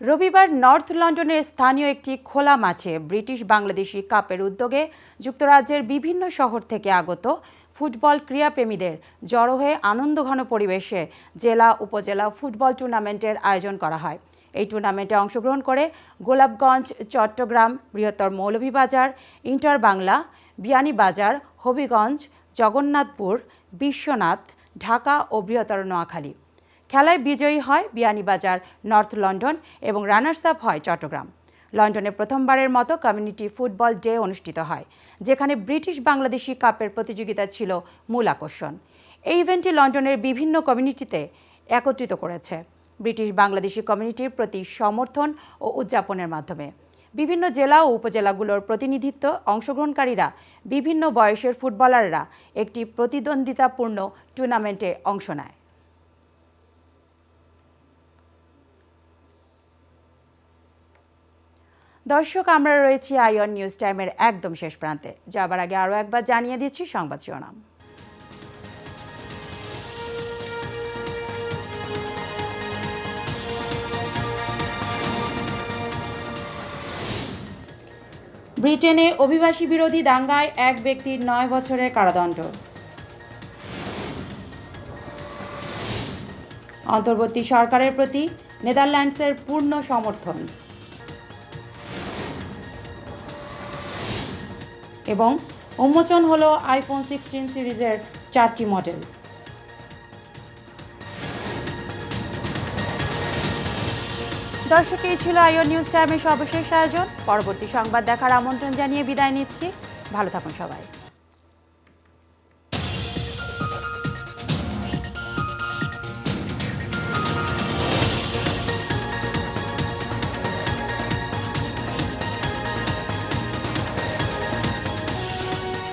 রবিবার নর্থ লন্ডনের স্থানীয় একটি খোলা মাঠে ব্রিটিশ বাংলাদেশি কাপের উদ্যোগে যুক্তরাজ্যের বিভিন্ন শহর থেকে আগত ফুটবল ক্রীড়াপ্রেমীদের জড়ো হয়ে আনন্দঘন পরিবেশে জেলা, উপজেলা ফুটবল টুর্নামেন্টের আয়োজন করা হয়। এই টুর্নামেন্টে অংশগ্রহণ করে গোলাপগঞ্জ, চট্টগ্রাম, বৃহত্তর মৌলভীবাজার ইন্টার বাংলা বিয়ানীবাজার, হবিগঞ্জ, জগন্নাথপুর, বিশ্বনাথ, ঢাকা ও বৃহত্তর নোয়াখালী। খেলায় বিজয়ী হয় বিয়ানীবাজার, নর্থ লন্ডন এবং রানার্স আপ হয় চট্টগ্রাম। লন্ডনে প্রথমবারের মতো কমিউনিটি ফুটবল ডে অনুষ্ঠিত হয়, যেখানে ব্রিটিশ বাংলাদেশি কাপের প্রতিযোগিতা ছিল মূল আকর্ষণ। এই ইভেন্টটি লন্ডনের বিভিন্ন কমিউনিটিতে একত্রিত করেছে। ব্রিটিশ বাংলাদেশি কমিউনিটির প্রতি সমর্থন ও উদযাপনের মাধ্যমে। বিভিন্ন জেলা ও উপজেলাগুলোর প্রতিনিধিত্ব অংশগ্রহণকারীরা, বিভিন্ন বয়সের ফুটবলাররা একটি প্রতিদ্বন্দ্বিতাপূর্ণ টুর্নামেন্টে অংশ নেয়। দর্শক, আমরা রয়েছি আইঅন নিউজ টাইমের একদম শেষ প্রান্তে। যাবার আগে আরও একবার জানিয়ে দিচ্ছি সংবাদ শিরোনাম। ব্রিটেনে অভিবাসী বিরোধী দাঙ্গায় এক ব্যক্তির নয় বছরের কারাদণ্ড। অন্তর্বর্তী সরকারের প্রতি নেদারল্যান্ডসের পূর্ণ সমর্থন। এবং উন্মোচন হলো আইফোন সিক্সটিন সিরিজের চারটি মডেল। দর্শক, এই ছিল আইও নিউজ টাইমের সর্বশেষ আয়োজন। পরবর্তী সংবাদ দেখার আমন্ত্রণ জানিয়ে বিদায় নিচ্ছি। ভালো থাকুন সবাই।